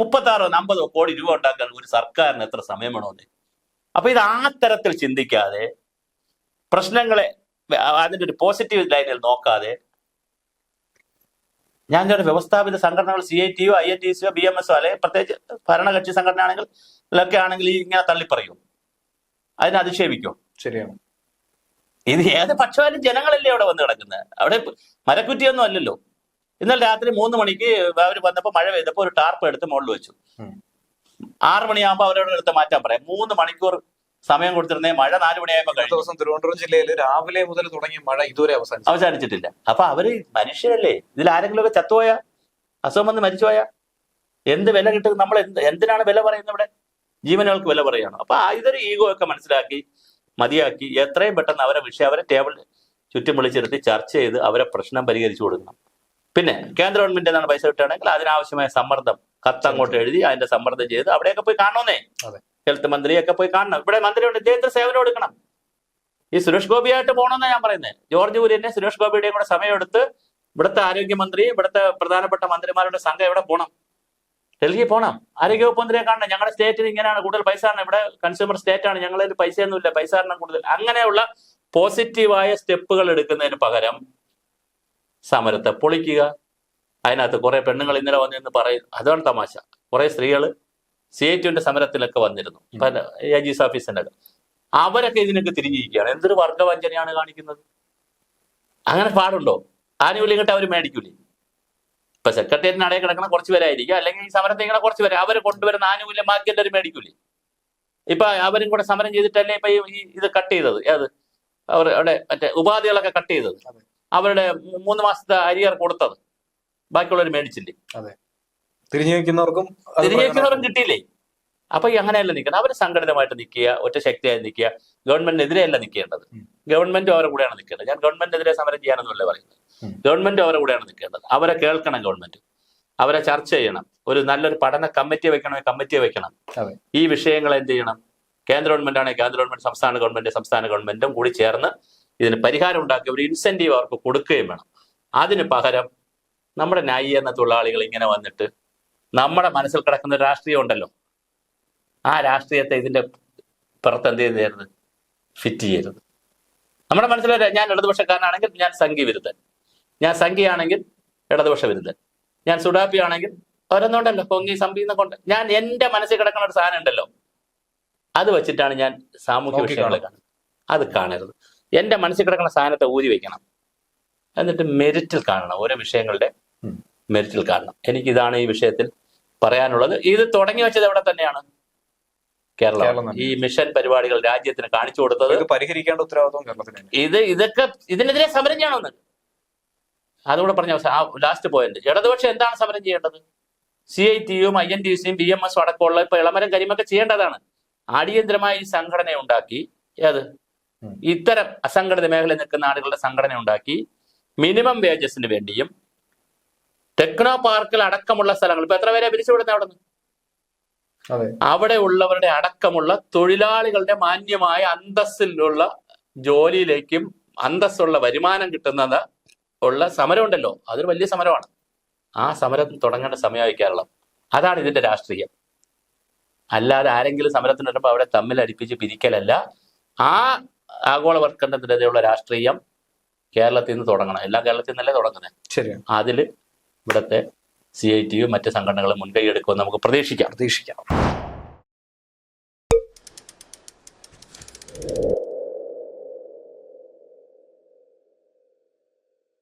മുപ്പത്താറോ അമ്പതോ കോടി രൂപ ഉണ്ടാക്കാൻ ഒരു സർക്കാരിന് എത്ര സമയം വേണമെന്ന് അപ്പൊ ഇത് ആ തരത്തിൽ ചിന്തിക്കാതെ പ്രശ്നങ്ങളെ അതിന്റെ ഒരു പോസിറ്റീവ് ലൈനിൽ നോക്കാതെ ഞാൻ ഒരു വ്യവസ്ഥാപിത സംഘടനകൾ സി ഐ ടിയോ ഐ എൻ ടി സിയോ ബി എം എസോ അല്ലെങ്കിൽ പ്രത്യേകിച്ച് ഭരണകക്ഷി സംഘടന ആണെങ്കിൽ ഇതൊക്കെ ആണെങ്കിൽ ഇങ്ങനെ തള്ളിപ്പറയും. അതിനെ അധിക്ഷേപിക്കും. ശരിയാണ്. ഇത് ഏത് പക്ഷമായാലും ജനങ്ങളല്ലേ അവിടെ വന്ന് കിടക്കുന്നത് അവിടെ മരക്കുറ്റിയൊന്നും അല്ലല്ലോ. ഇന്നലെ രാത്രി മൂന്ന് മണിക്ക് അവർ വന്നപ്പോൾ മഴ പെയ്തപ്പോൾ ഒരു ടാർപ്പ് എടുത്ത് മുകളിൽ വെച്ചു. ആറ് മണിയാകുമ്പോൾ അവരോട് എടുത്ത് മാറ്റാൻ പറയാം. മൂന്ന് മണിക്കൂർ സമയം കൊടുത്തിരുന്നേ മഴ നാല് മണിയായപ്പോൾ കഴിഞ്ഞ. ദിവസം തിരുവനന്തപുരം ജില്ലയിൽ രാവിലെ മുതൽ തുടങ്ങിയ മഴ ഇതുവരെ അവസാനിച്ചു അവസാനിച്ചിട്ടില്ല. അപ്പൊ അവർ മനുഷ്യരല്ലേ? ഇതിൽ ആരെങ്കിലും ഒക്കെ ചത്തുപോയ? അസുഖം വന്ന് മരിച്ചുപോയ എന്ത് വില കിട്ടും? നമ്മൾ എന്ത് എന്തിനാണ് വില പറയുന്നത് ഇവിടെ? ജീവനുകൾക്ക് വില പറയുകയാണ്. അപ്പൊ ഇതൊരു ഈഗോ ഒക്കെ മനസ്സിലാക്കി മതിയാക്കി എത്രയും പെട്ടെന്ന് അവരെ വിഷയം അവരെ ടേബിൾ ചുറ്റും വിളിച്ചിരുത്തി ചർച്ച ചെയ്ത് അവരെ പ്രശ്നം പരിഹരിച്ചു കൊടുക്കണം. പിന്നെ കേന്ദ്ര ഗവൺമെന്റ് എന്നാണ് പൈസ കിട്ടുകയാണെങ്കിൽ അതിനാവശ്യമായ സമ്മർദ്ദം കത്ത് അങ്ങോട്ട് എഴുതി അതിന്റെ സമ്മർദ്ദം ചെയ്ത് അവിടെയൊക്കെ പോയി കാണണമെന്നേ. ഹെൽത്ത് മന്ത്രിയൊക്കെ പോയി കാണണം. ഇവിടെ മന്ത്രിയുണ്ട് ഇദ്ദേഹത്തിന് സേവനം എടുക്കണം. ഈ സുരേഷ് ഗോപിയായിട്ട് പോകണമെന്നാണ് ഞാൻ പറയുന്നത് ജോർജ് കുര്യനെ സുരേഷ് ഗോപിയുടെയും കൂടെ സമയമെടുത്ത് ഇവിടുത്തെ ആരോഗ്യമന്ത്രി ഇവിടുത്തെ പ്രധാനപ്പെട്ട മന്ത്രിമാരുടെ സംഘം എവിടെ പോകണം ഡൽഹി പോകണം ആരോഗ്യവകുപ്പ് മന്ത്രിയെ കാണണം. ഞങ്ങളുടെ സ്റ്റേറ്റിൽ ഇങ്ങനെയാണ് കൂടുതൽ പൈസ ആണ് ഇവിടെ കൺസ്യൂമർ സ്റ്റേറ്റ് ആണ് ഞങ്ങളതിൽ പൈസയൊന്നുമില്ല. പൈസ കാരണം കൂടുതൽ. അങ്ങനെയുള്ള പോസിറ്റീവായ സ്റ്റെപ്പുകൾ എടുക്കുന്നതിന് പകരം സമരത്തെ പൊളിക്കുക. അതിനകത്ത് കുറേ പെണ്ണുങ്ങൾ ഇന്നലെ വന്നിരുന്ന് പറയും അതാണ് തമാശ. കുറേ സ്ത്രീകൾ സി ഐ ടുവിന്റെ സമരത്തിലൊക്കെ വന്നിരുന്നു. പല എ ജി ഓഫീസിന്റെ ഒക്കെ അവരൊക്കെ ഇതിനൊക്കെ തിരിഞ്ഞിരിക്കുകയാണ്. എന്തൊരു വർഗവഞ്ചനയാണ് കാണിക്കുന്നത്? അങ്ങനെ പാടുണ്ടോ? ആനുകൂല്യം കിട്ടാൻ അവർ മേടിക്കൂലേ? ഇപ്പൊ സെക്രട്ടേറിയറ്റിന് അടയിൽ കിടക്കുന്ന കുറച്ച് പേരായിരിക്കും അല്ലെങ്കിൽ ഈ സമരത്തെ ഇങ്ങനെ കുറച്ച് പേര് അവർ കൊണ്ടുവരുന്ന ആനുകൂല്യം ബാക്കി എല്ലാവരും മേടിക്കൂലേ? ഇപ്പൊ അവരും കൂടെ സമരം ചെയ്തിട്ടല്ലേ ഇപ്പൊ ഈ ഇത് കട്ട് ചെയ്തത്? ഏത്? അവർ അവിടെ മറ്റേ ഉപാധികളൊക്കെ കട്ട് ചെയ്തത്? അതെ. അവരുടെ മൂന്ന് മാസത്തെ അരിയർ കൊടുത്തത്. ബാക്കിയുള്ളവർ മേടിച്ചില്ലേ? തിരിഞ്ഞു വെക്കുന്നവർക്കും തിരിഞ്ഞു തിരിഞ്ഞേക്കുന്നവരും കിട്ടിയില്ലേ? അപ്പൊ അങ്ങനെയല്ല നിൽക്കണം അവർ സംഘടിതമായിട്ട് നിൽക്കുക ഒറ്റ ശക്തിയായി നിൽക്കുക. ഗവൺമെന്റിനെതിരെയല്ല നിൽക്കേണ്ടത്. ഗവൺമെന്റും അവരുടെ കൂടെയാണ് നിൽക്കേണ്ടത്. ഞാൻ ഗവൺമെന്റിനെതിരെ സമരം ചെയ്യാനൊന്നുമല്ല പറയുന്നത്. ഗവൺമെന്റും അവരുടെ കൂടെയാണ് നിൽക്കേണ്ടത്. അവരെ കേൾക്കണം ഗവൺമെന്റ്. അവരെ ചർച്ച ചെയ്യണം. ഒരു നല്ലൊരു പഠന കമ്മിറ്റി വെക്കണമെങ്കിൽ കമ്മിറ്റി വെക്കണം. ഈ വിഷയങ്ങൾ എന്ത് ചെയ്യണം? കേന്ദ്ര ഗവൺമെന്റ് ആണെങ്കിൽ കേന്ദ്ര ഗവൺമെന്റ് സംസ്ഥാന ഗവൺമെന്റ് സംസ്ഥാന ഗവൺമെന്റും കൂടി ചേർന്ന് ഇതിന് പരിഹാരം ഉണ്ടാക്കി ഒരു ഇൻസെന്റീവ് അവർക്ക് കൊടുക്കുകയും വേണം. അതിന് പകരം നമ്മുടെ ന്യായീകരണ തൊഴിലാളികൾ ഇങ്ങനെ വന്നിട്ട് നമ്മുടെ മനസ്സിൽ കിടക്കുന്ന രാഷ്ട്രീയം ഉണ്ടല്ലോ. ആ രാഷ്ട്രീയത്തെ ഇതിന്റെ പുറത്ത് എന്ത് ചെയ്യരുത്? ഫിറ്റ് ചെയ്യരുത്. നമ്മുടെ മനസ്സിൽ ഞാൻ ഇടതുപക്ഷക്കാരനാണെങ്കിൽ ഞാൻ സംഘി വിരുദ്ധൻ. ഞാൻ സംഘിയാണെങ്കിൽ ഇടതുപക്ഷ വിരുദ്ധൻ. ഞാൻ സുഡാപ്പി ആണെങ്കിൽ ഓരോന്നുണ്ടല്ലോ പൊങ്ങി സംഭി കൊണ്ട്. ഞാൻ എന്റെ മനസ്സിൽ കിടക്കുന്ന ഒരു സാധനം ഉണ്ടല്ലോ. അത് വെച്ചിട്ടാണ് ഞാൻ സാമൂഹ്യ വിഷയങ്ങളെ കാണുന്നത്. അത് കാണരുത്. എന്റെ മനസ്സിൽ കിടക്കുന്ന സാധനത്തെ ഊരി വെക്കണം. എന്നിട്ട് മെരിറ്റിൽ കാണണം. ഓരോ വിഷയങ്ങളുടെ. മെരിറ്റിൽ കാണണം. എനിക്കിതാണ് ഈ വിഷയത്തിൽ പറയാനുള്ളത്. ഇത് തുടങ്ങി വെച്ചത് എവിടെ തന്നെയാണ്? കേരളം. ഈ മിഷൻ പരിപാടികൾ രാജ്യത്തിന് കാണിച്ചു കൊടുത്തത് പരിഹരിക്കേണ്ട ഉത്തരവാദിത്വം കേരളത്തിന്. ഇത് ഇതൊക്കെ ഇതിനെതിരെ സമരം ചെയ്യണമെന്ന്. അതുകൂടെ പറഞ്ഞ ലാസ്റ്റ് പോയിന്റ്. ഇടതുപക്ഷം എന്താണ് സമരം ചെയ്യേണ്ടത്? സി ഐ ടിയും ഐ എൻ ടി സിയും ബി എം എസും അടക്കമുള്ള ഇപ്പൊ ഇളമരം കരിമൊക്കെ ചെയ്യേണ്ടതാണ്. അടിയന്തരമായി ഈ സംഘടന ഉണ്ടാക്കി ഏത്. ഇത്തരം അസംഘടിത മേഖലയിൽ നിൽക്കുന്ന ആളുകളുടെ സംഘടന ഉണ്ടാക്കി മിനിമം വേജസിന് വേണ്ടിയും ടെക്നോ പാർക്കിൽ അടക്കമുള്ള സ്ഥലങ്ങൾ ഇപ്പൊ എത്ര പേരെ പിരിച്ചുവിടുന്ന അവിടെ നിന്ന് അവിടെ ഉള്ളവരുടെ അടക്കമുള്ള തൊഴിലാളികളുടെ മാന്യമായ അന്തസ്സിലുള്ള ജോലിയിലേക്കും അന്തസ്സുള്ള വരുമാനം കിട്ടുന്നത് ഉള്ള സമരം ഉണ്ടല്ലോ അതൊരു വലിയ സമരമാണ്. ആ സമരം തുടങ്ങേണ്ട സമയമായി കേരളം. അതാണ് ഇതിന്റെ രാഷ്ട്രീയം. അല്ലാതെ ആരെങ്കിലും സമരത്തിന് വരുമ്പോൾ അവിടെ തമ്മിൽ അടുപ്പിച്ച് പിരിക്കലല്ല. ആ ആഗോളവൽക്കരണത്തിനെതിരെയുള്ള രാഷ്ട്രീയം കേരളത്തിൽ നിന്ന് തുടങ്ങണം. എല്ലാ കേരളത്തിൽ നിന്നല്ലേ തുടങ്ങുന്നത് അതിൽ ഇവിടുത്തെ സി ഐ ടിയും മറ്റ് സംഘടനകളും മുൻകൈ എടുക്കുമെന്ന് നമുക്ക് പ്രതീക്ഷിക്കാം. പ്രതീക്ഷിക്കാം.